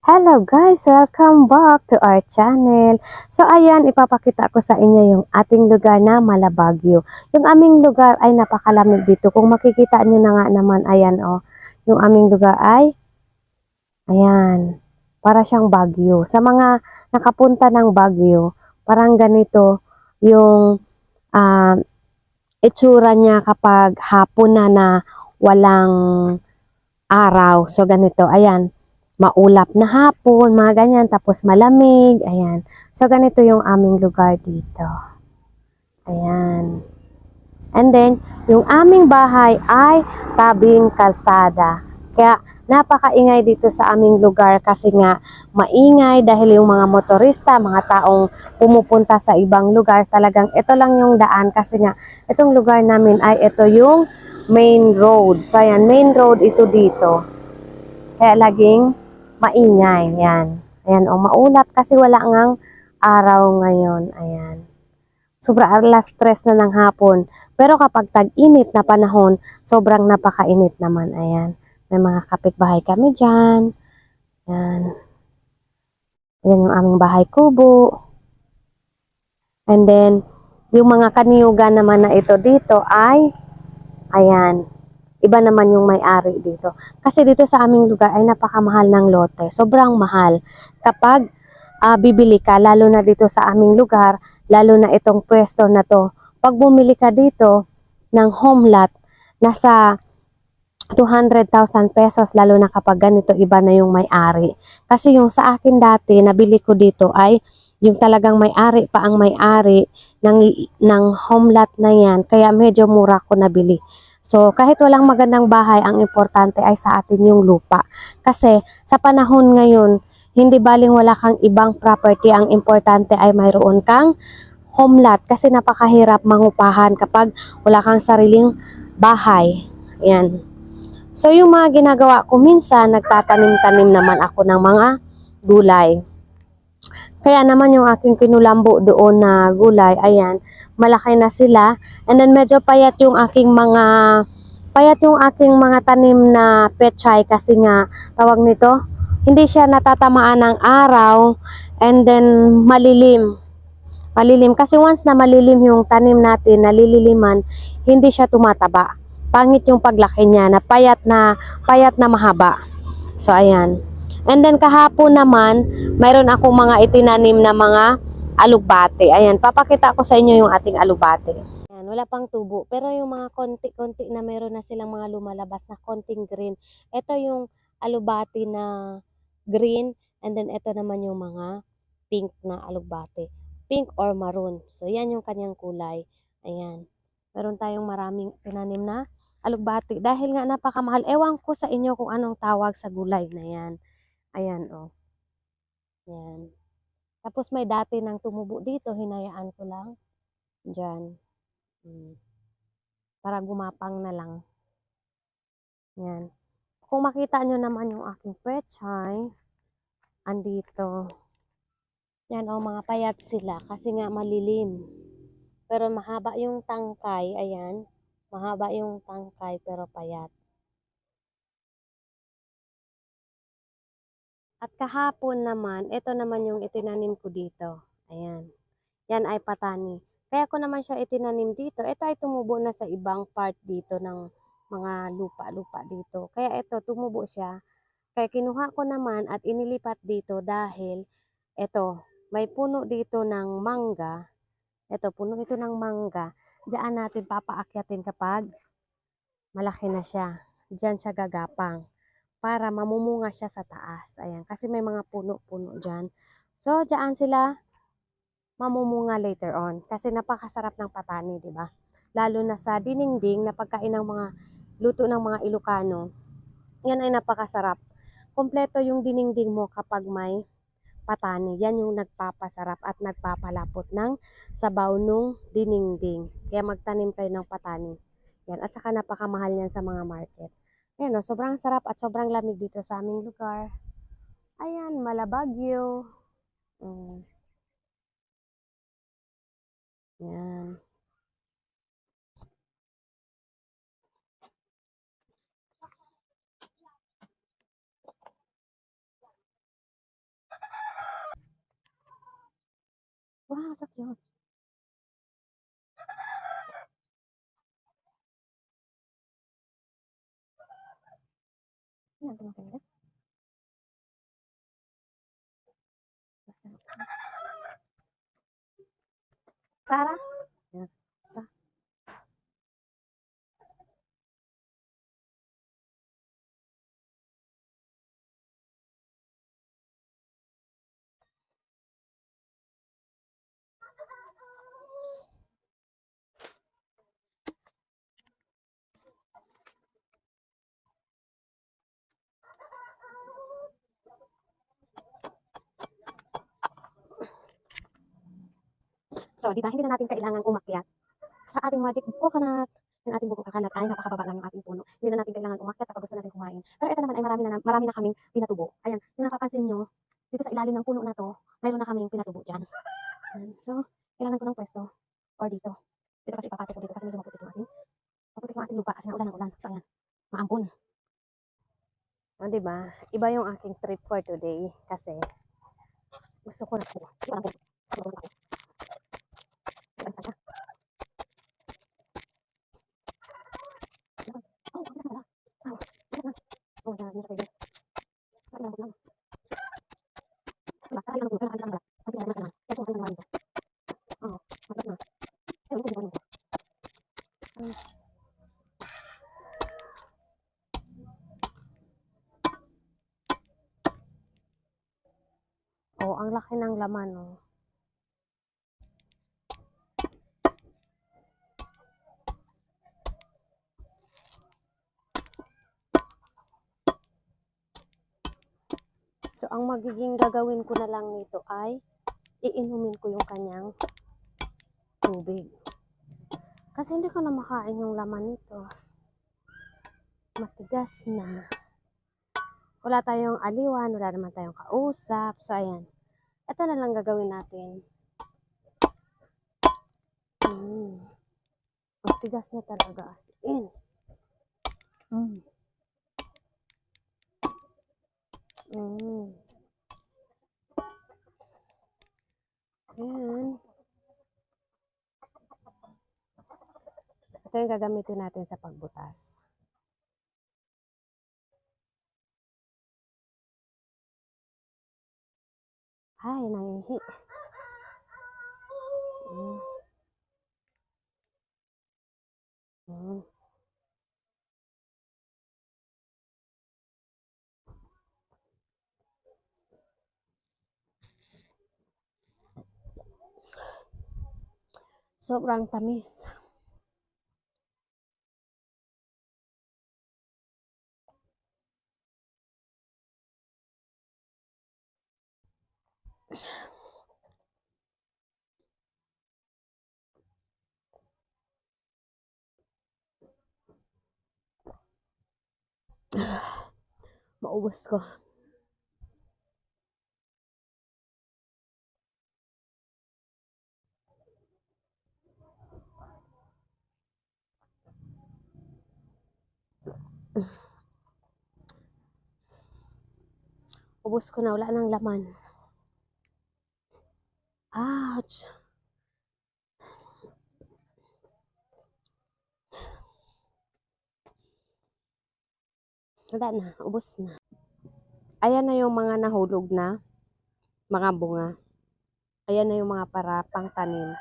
Hello guys! Welcome back to our channel. So ayan, ipapakita ko sa inyo yung ating lugar na Malabagyo. Yung aming lugar ay napakalamig dito. Kung makikita nyo na nga naman, ayan oh, yung aming lugar ay, ayan, para siyang Bagyo. Sa mga nakapunta ng Bagyo, parang ganito yung ah, itsura niya kapag hapon na na walang araw. So ganito, ayan, maulap na hapon, mga ganyan, tapos malamig, ayan. So, ganito yung aming lugar dito. Ayan. And then, yung aming bahay ay tabing kalsada. Kaya, napakaingay dito sa aming lugar kasi nga maingay dahil yung mga motorista, mga taong pumupunta sa ibang lugar, talagang ito lang yung daan kasi nga itong lugar namin ay ito yung main road. So, ayan, main road ito dito. Kaya laging maingay. Yan. Ayan, o maulap kasi wala ngang araw ngayon. Ayan. Sobra alas stress na ng hapon. Pero kapag tag-init na panahon, sobrang napakainit naman. Ayan. May mga kapitbahay kami dyan. Ayan. Ayan yung aming bahay kubo. And then, yung mga kaniyugan naman na ito dito ay, ayan, iba naman yung may-ari dito. Kasi dito sa aming lugar ay napakamahal ng lote. Sobrang mahal. Kapag ah, bibili ka, lalo na dito sa aming lugar, lalo na itong pwesto na to, pag bumili ka dito ng home lot, nasa 200,000 pesos, lalo na kapag ganito, iba na yung may-ari. Kasi yung sa akin dati, nabili ko dito ay yung talagang may-ari pa ang may-ari ng, ng home lot na yan. Kaya medyo mura ko nabili. So, kahit walang magandang bahay, ang importante ay sa atin yung lupa. Kasi sa panahon ngayon, hindi baling wala kang ibang property, ang importante ay mayroon kang home lot kasi napakahirap mangupahan kapag wala kang sariling bahay. Yan. So, yung mga ginagawa ko minsan, nagtatanim-tanim naman ako ng mga gulay. Kaya naman yung aking kinulambo doon na gulay, ayan, malaki na sila. And then medyo payat yung aking mga payat yung aking mga tanim na pechay kasi nga tawag nito, hindi siya natatamaan ng araw and then malilim. Malilim kasi once na malilim yung tanim natin, nalililiman, hindi siya tumataba. Pangit yung paglaki niya, na payat na payat na mahaba. So ayan. And then kahapon naman, mayroon akong mga itinanim na mga alugbate. Ayan, papakita ko sa inyo yung ating alugbate. Ayan, wala pang tubo. Pero yung mga konti-konti na mayroon na silang mga lumalabas na konting green. Ito yung alubate na green. And then ito naman yung mga pink na alugbate. Pink or maroon. So yan yung kanyang kulay. Ayan. Meron tayong maraming tinanim na alugbati. Dahil nga napakamahal. Ewan ko sa inyo kung anong tawag sa gulay na yan. Ayan, oh. Yan. Tapos may dati nang tumubo dito, hinayaan ko lang. Diyan. Hmm. Para gumapang na lang. Yan. Kung makita nyo naman yung aking pechay, andito. Yan, oh, mga payat sila kasi nga malilim. Pero mahaba yung tangkay, ayan. Mahaba yung tangkay pero payat. At kahapon naman, ito naman yung itinanim ko dito. Ayan. Yan ay patani. Kaya ko naman siya itinanim dito. Ito ay tumubo na sa ibang part dito ng mga lupa-lupa dito. Kaya ito, tumubo siya. Kaya kinuha ko naman at inilipat dito dahil ito, may puno dito ng mangga. Ito, puno ito ng mangga. Diyan natin papaakyatin kapag malaki na siya. Diyan siya gagapang para mamumunga siya sa taas. Ayan, kasi may mga puno-puno dyan. So, diyan sila mamumunga later on. Kasi napakasarap ng patani, di ba? Lalo na sa diningding na pagkain ng mga luto ng mga Ilocano. Yan ay napakasarap. Kompleto yung diningding mo kapag may patani. Yan yung nagpapasarap at nagpapalapot ng sabaw nung diningding. Kaya magtanim kayo ng patani. Yan. At saka napakamahal yan sa mga market. Ayan o, sobrang sarap at sobrang lamig dito sa aming lugar. Ayan, Malabagyo. Mm. Ayan. Wow, so cute. Sara? So, di ba, hindi na natin kailangan umakyat sa ating magic coconut. Yung ating bukong coconut ay napakababa lang ng ating puno. Hindi na natin kailangan umakyat kapag gusto natin kumain. Pero ito naman ay marami na, marami na kaming pinatubo. Ayan, yung napapansin nyo, dito sa ilalim ng puno na to, mayroon na kaming pinatubo dyan. So, kailangan ko ng pwesto or dito. Dito kasi papati ko dito kasi medyo maputik yung ating, maputik yung ating lupa kasi ulan ng ulan. So, ayan, maampun. O, di ba? Iba yung aking trip for today kasi gusto ko na po. Gusto ko na po. Gusto ko na po. Alis na siya. Oh, bilis na pala. Oh, bilis na. Oh, yan, hindi siya pwede. Bakit lang, lang. Diba? Kakailan ng gulo, pero nakabisa ng balat. Pag isa na naman. Kaya sumakay ng dito. Oo, matigas na. Pero hindi ko dito. Hmm. Oh, ang laki ng laman, oh. So, ang magiging gagawin ko na lang nito ay iinumin ko yung kanyang tubig. Kasi hindi ko na makain yung laman nito. Matigas na. Wala tayong aliwan, wala naman tayong kausap. So, ayan. Ito na lang gagawin natin. Mm. Matigas na talaga as in. Mm. Mm. Ayan. Ito yung gagamitin natin sa pagbutas. Ay, nangihi. Mm. Mm. Sobrang tamis. Maubos ko. Ubos ko na, wala nang laman. Ouch! Wala na, ubos na. Ayan na yung mga nahulog na mga bunga. Ayan na yung mga para pang tanim.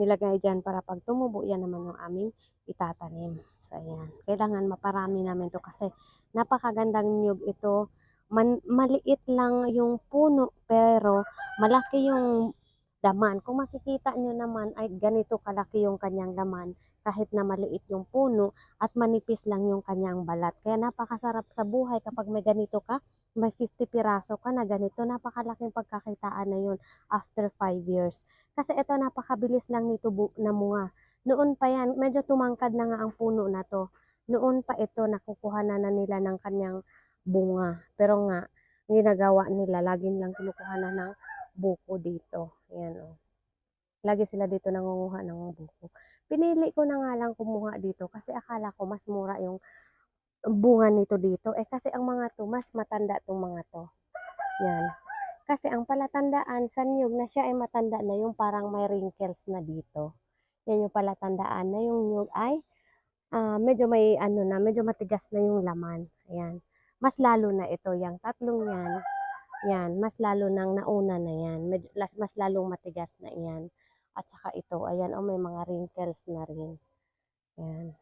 Nilagay dyan para pag tumubo, yan naman yung aming itatanim. So, ayan. Kailangan maparami namin to kasi napakagandang nyug ito. Man, maliit lang yung puno pero malaki yung laman. Kung makikita nyo naman ay ganito kalaki yung kanyang laman kahit na maliit yung puno at manipis lang yung kanyang balat. Kaya napakasarap sa buhay kapag may ganito ka, may 50 piraso ka na ganito, napakalaking pagkakitaan na yun after 5 years. Kasi ito napakabilis lang nito bu- namunga. Noon pa yan, medyo tumangkad na nga ang puno na to. Noon pa ito, nakukuha na, na nila ng kanyang bunga. Pero nga, ginagawa nila, laging lang kinukuha na ng buko dito. Ayan o. Lagi sila dito nangunguha ng buko. Pinili ko na nga lang kumuha dito kasi akala ko mas mura yung bunga nito dito. Eh kasi ang mga to, mas matanda tong mga to. Yan. Kasi ang palatandaan sa niyog na siya ay matanda na yung parang may wrinkles na dito. Yan yung palatandaan na yung niyog ay ah, medyo may ano na, medyo matigas na yung laman. Ayan. Mas lalo na ito, yung tatlong yan. Yan, mas lalo nang nauna na yan. Medyo, mas lalong matigas na yan. At saka ito, ayan, oh, may mga wrinkles na rin. Ayan.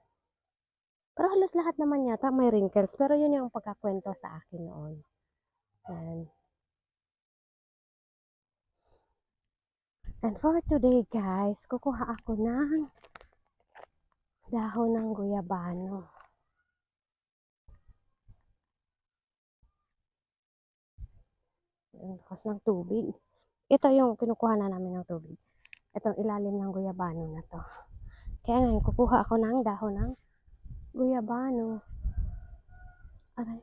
Pero halos lahat naman yata may wrinkles. Pero yun yung pagkakwento sa akin noon. Ayan. And for today guys, kukuha ako ng dahon ng guyabano. Ang lakas ng tubig. Ito yung kinukuha na namin ng tubig. Itong ilalim ng guyabano na to. Kaya ngayon, kukuha ako ng dahon ng guyabano. Aray.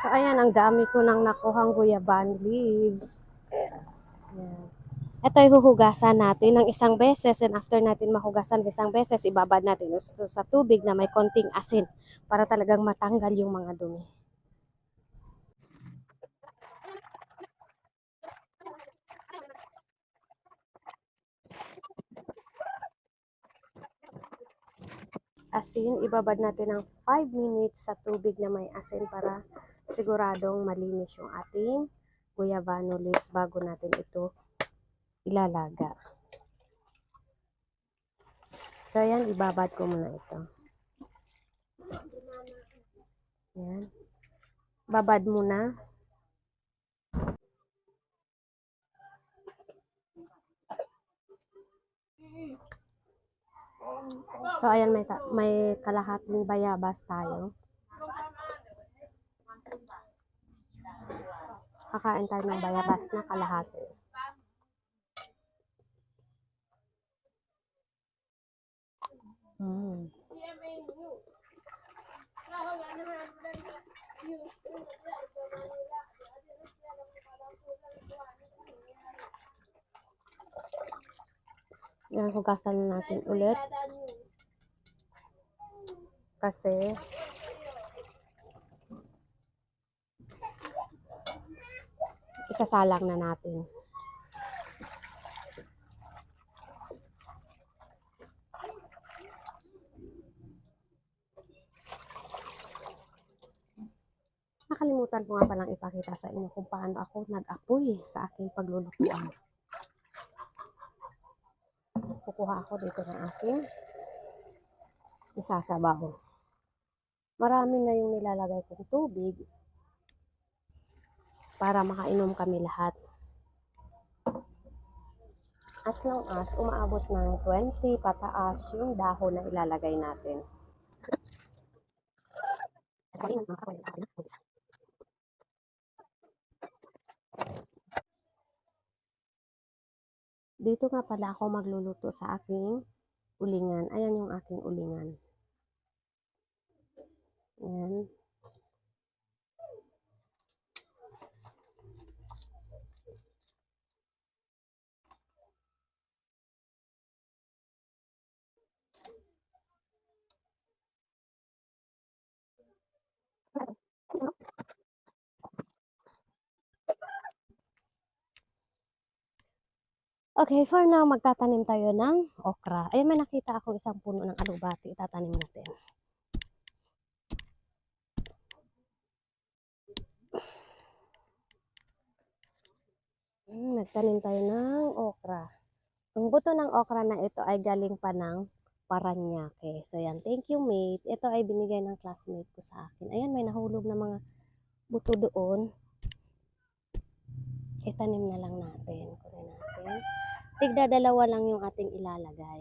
So, ayan, ang dami ko nang nakuhang guyabano leaves. Ito ay huhugasan natin ng isang beses and after natin mahugasan ng isang beses, ibabad natin ito sa tubig na may konting asin para talagang matanggal yung mga dumi. Asin, ibabad natin ng 5 minutes sa tubig na may asin para siguradong malinis yung ating guyabano leaves bago natin ito ilalaga. So, ayan, ibabad ko muna ito. Ayan. Babad muna. So, ayan, may, may kalahating bayabas tayo. Kakain tayo ng bayabas na kalahati. Mm. Yan, hugasan na natin ulit. Kasi, isasalang na natin. Nakalimutan ko nga palang ipakita sa inyo kung paano ako nag-apoy sa aking paglulutuan. Kukuha ako dito ng aking isasabaw. Marami na yung nilalagay kong tubig para makainom kami lahat. As long as umaabot ng 20 pataas yung dahon na ilalagay natin. Dito nga pala ako magluluto sa aking ulingan. Ayan yung aking ulingan. Ayan. Okay, for now, magtatanim tayo ng okra. Ayun, may nakita ako isang puno ng alubati. Itatanim natin. Hmm, tayo ng okra. Ang buto ng okra na ito ay galing pa ng Paranaque. So, yan. Thank you, mate. Ito ay binigay ng classmate ko sa akin. Ayan, may nahulog na mga buto doon. Itanim na lang natin. Kunin natin. Tigda dalawa lang yung ating ilalagay.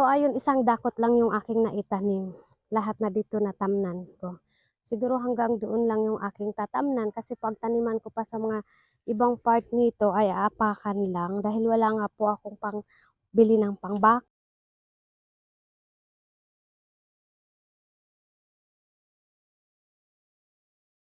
So ayun, isang dakot lang yung aking naitanim. Lahat na dito natamnan ko. Siguro hanggang doon lang yung aking tatamnan kasi pagtaniman ko pa sa mga ibang part nito ay aapakan lang dahil wala nga po akong pang bili ng pangbak